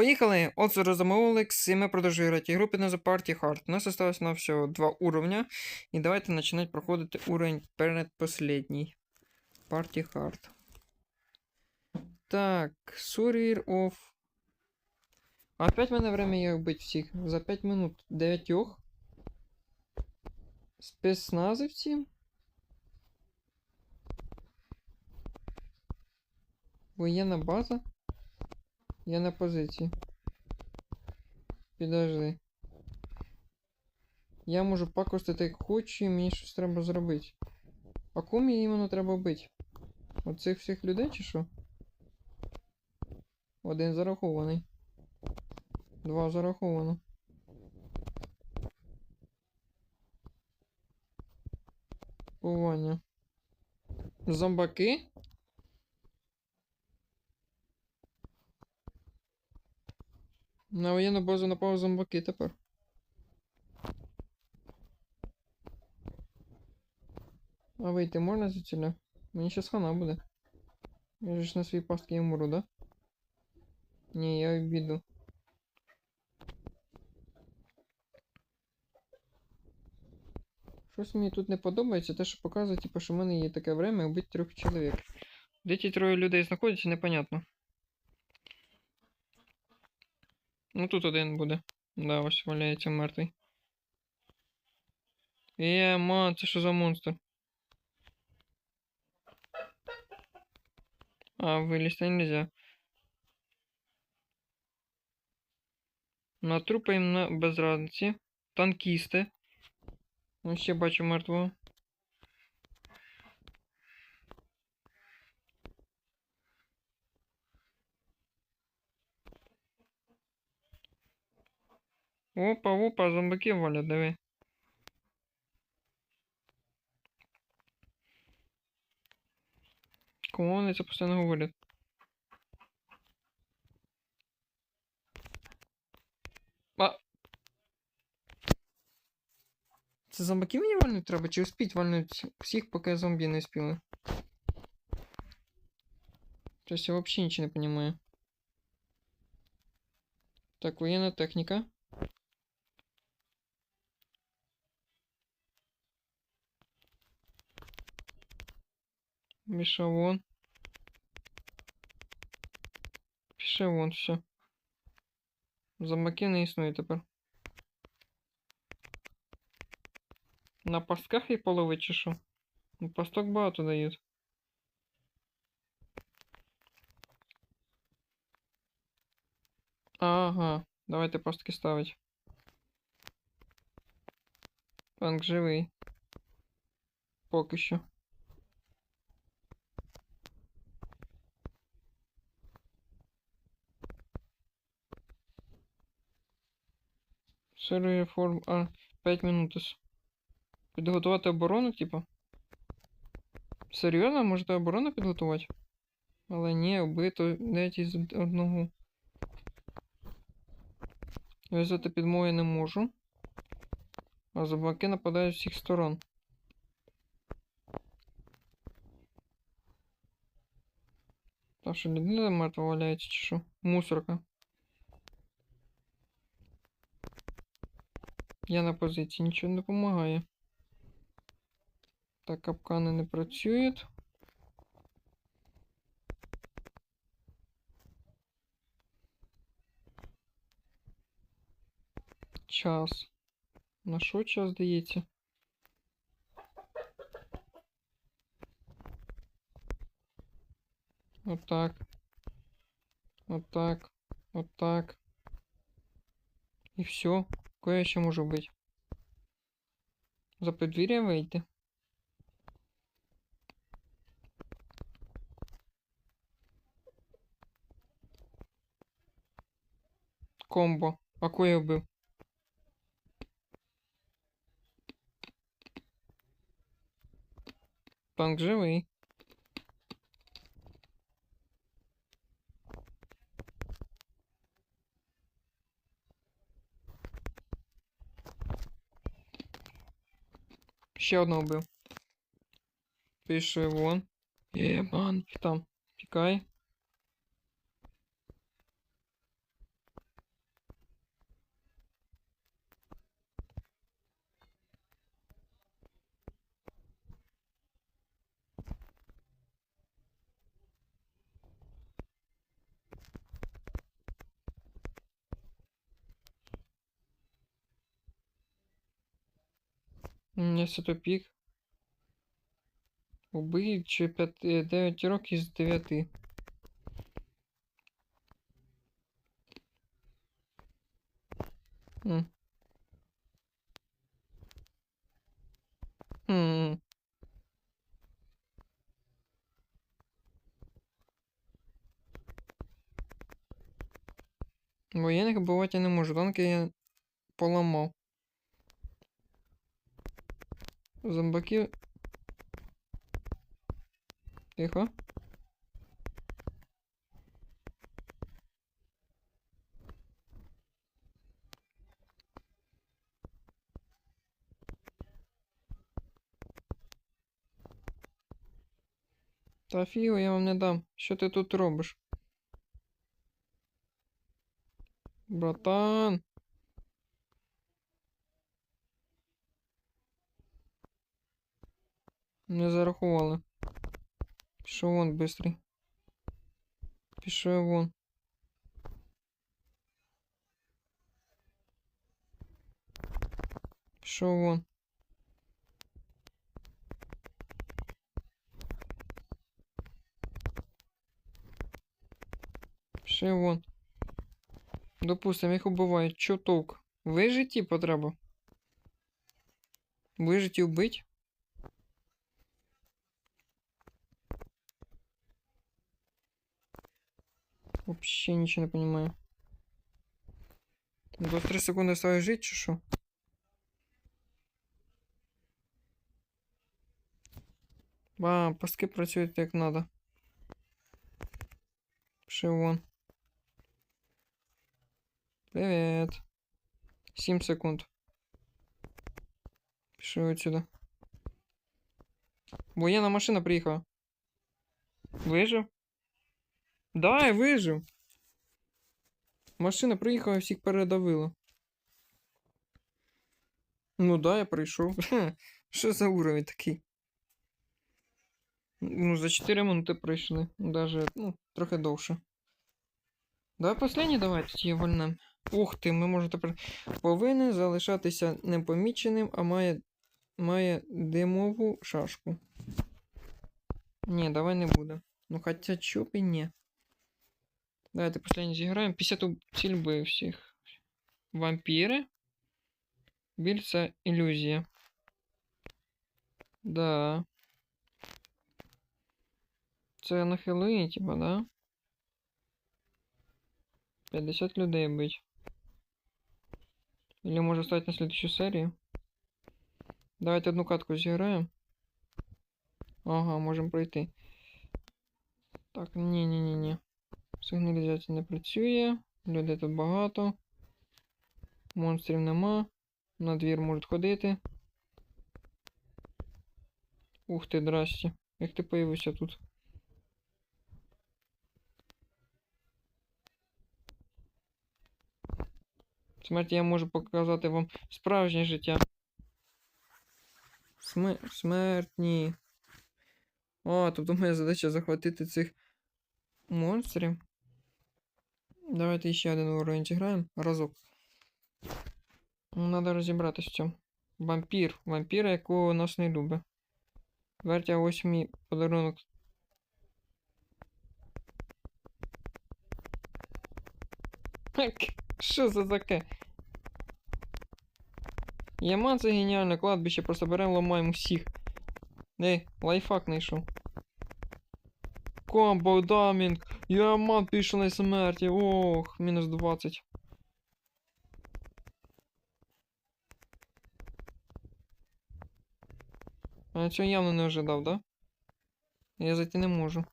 Поїхали! Отже, розмовилик, і ми продовжуємо грати ігру під назвою Party Hard. У нас осталось на всього два уровня. І давайте починати проходити уровень передпоследній. Party Hard. Так, Survivor of... Опять в мене время їх бить всіх. За 5 минут дев'ятьох. Спецназовці. Воєнна база. Я на позиції. Підожди. Я можу пакостити як хочу, і мені щось треба зробити. А кому мені іменно треба бити? Оцих всіх людей чи що? Один зарахований. Два зараховано. Пування. Зомбаки? На воєнну базу напав зомбаки тепер. А вийти можна звідсіля? Мені щас хана буде. Я ж на свій пастки я умру, да? Ні, я обіду. Щось мені тут не подобається, те, що показує, типу, що в мене є таке время вбити трьох чоловік. Де ті троє людей знаходяться, непонятно. Ну тут один буде. Да, ось валяється мертвий. Е, ман, це що за монстр? А, вилізти нельзя. На трупи їм на без разниці. Танкісти. Ну, ще бачу мертвого. Опа, опа, зомбаки валять, диви. Кому вони це постійно говорять? А. Це зомбаки мені вальнуть треба? Чи успіть вальнуть всіх, поки зомбі не спіли? Щось я взагалі нічого не розумію. Так, воєнна техніка. Міша вон. Пише вон все. Зомбаки не існує тепер. На пастках їх половить чи що? Ну, пасток багато дають. Ага, давайте пастки ставить. Танк живий. Поки що. Серія форм. А, 5 минут. ось. Підготувати оборону, типа. Серйозно, можете оборону підготувати? Але ні, вбито навіть із од- одного. В'язати підмогу я не можу. А зубаки нападають з всіх сторон. Та що людина мертва валяється чи що? Мусорка. Я на позиції, нічого не допомагає. Так, капкани не працюють. Час. На що час дається? Отак. Отак. Отак. І все. Кое я ще можу бути? За подвір'я вийти. Комбо. А кого вбив? Танк живий. Ще одного вбив. Пише вон. Єбан, там. Тікай. Це тупік. Убий чи 5, 9 років з 9. М. М. Воєнних вбивати я не можу, танки я поламав. Зомбаків. Тихо. Та фіго я вам не дам. Що ти тут робиш? Братан. Не зарахували. Пішов вон бистрий. Пішов вон. Пішов вон. Пішов вон. Допустим, їх убивають. Чо толк? Вижиті потреба? Вижиті вбить? Вообще ничего не понимаю. 23 секунди ставиш жить, чи що? Ба, пастки працюють як надо. Пішов вон. Привет. 7 секунд. Пішов отсюда. Воєнна машина приїхала. Вижив? Да, я вижив. Машина приїхала всіх передавила. Ну да, я прийшов. Що за уровень такий? Ну, за 4 минути прийшли. Даже, ну, трохи довше. Давай последній давай тоді вольнем. Ух ти, ми можемо тепер. Повинен залишатися непоміченим, а має. має димову шашку. Ні, давай не буде. Ну хоча чоп і ні. Давайте последний зіграємо. 50 сільби всіх. Вампіри. Біль це ілюзія. Да. Це на Хеллоуін, типа, да? 50 людей бить. Или может стать на следующую серию. Давайте одну катку зіграємо. Ага, можемо пройти. Так, ні-ні-ні-ні. Сигналізація не працює. Людей тут багато. Монстрів нема. На двір можуть ходити. Ух ти, здрасте. Як ти появився тут? Смерть я можу показати вам справжнє життя. Сме... Смертні. О, тобто моя задача захватити цих монстрів. Давайте ще один уровень зіграємо. Разок. Ну, Надо розібратися в цьому. Вампір. Вампіра, якого нас не любить. Вертя ось мій подарунок. Що це таке? Яман це геніальне кладбище, просто беремо ламаємо всіх. Ей, лайфхак знайшов. Комбо, дамінг, Яман пішли смерті. Ох, мінус 20. А я цього явно не ожидав, да? Я зайти не можу.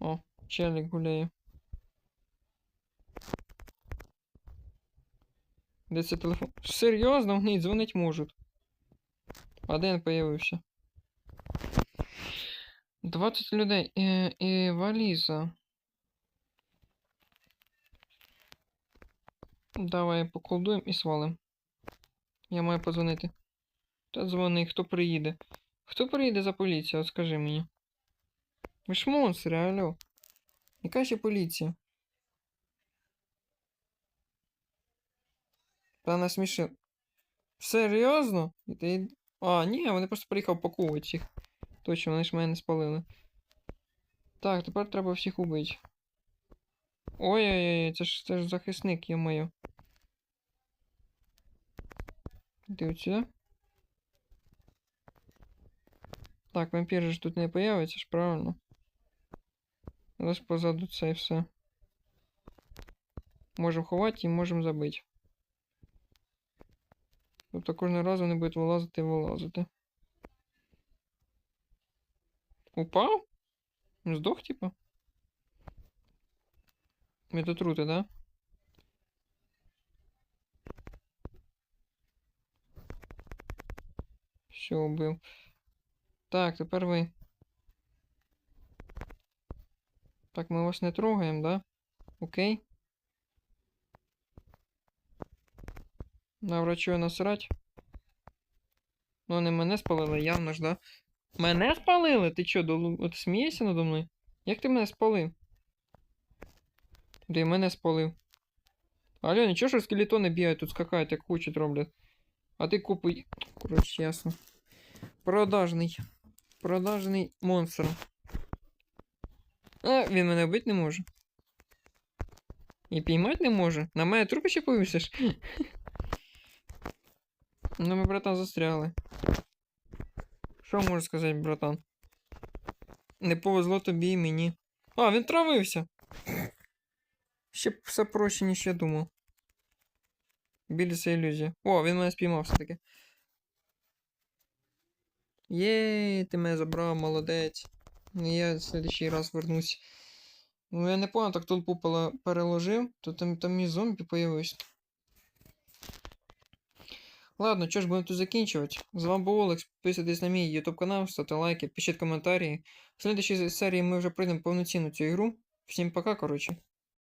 О, челик гуляє. Де це телефон? Серйозно, вони дзвонить можуть. Один появився. 20 людей. І, і валіза. Давай поколдуємо і свалим. Я маю подзвонити. Та дзвони, хто приїде. Хто приїде за поліцію, от скажи мені. Ви ж монстри, алло. Яка ще поліція? Та насмішив. Серйозно? А, ні, вони просто приїхав пакувати всіх. Точно, вони ж мене не спалили. Так, тепер треба всіх убити. Ой-ой-ой, це ж це ж захисник, йо-моє. Іди от. Так, вампір же ж тут не появиться ж, правильно? Ось позаду це і все. Можемо ховати і можемо забити. Тобто кожного разу вони будуть вилазити і вилазити. Упав? Здох, типа? Метатрути, да? Все, убив. Так, тепер ви. Так, ми вас не трогаємо, да? Окей. На врачу насрать. Ну, вони мене спалили, явно ж, да? Мене спалили? Ти чо, долу... От смієшся надо мною? Як ти мене спалив? Де мене спалив? Алло, нічого, що скелетони бігають, тут скакають, як хочуть роблять. А ти купуй. Коротше, ясно. Продажний. Продажний монстр. А, він мене вбити не може. І піймати не може. На мене трупи ще повісиш. Ну, ми, братан, застряли. Що можу сказати, братан? Не повезло тобі і мені. А, він травився. Ще все проще, ніж я думав. Біліся ілюзія. О, він мене спіймав все-таки. Єй, ти мене забрав, молодець. Я в следующий раз вернусь. Ну, я не понял, так толпу пела- переложив, то там, там і зомбі появився. Ладно, що ж будемо тут закінчувати. З вами був Олекс. Підписуйтесь на мій YouTube канал, ставте лайки, пишіть коментарі. В следующій серії ми вже пройдемо повноцінну цю ігру. Всім пока, коротше.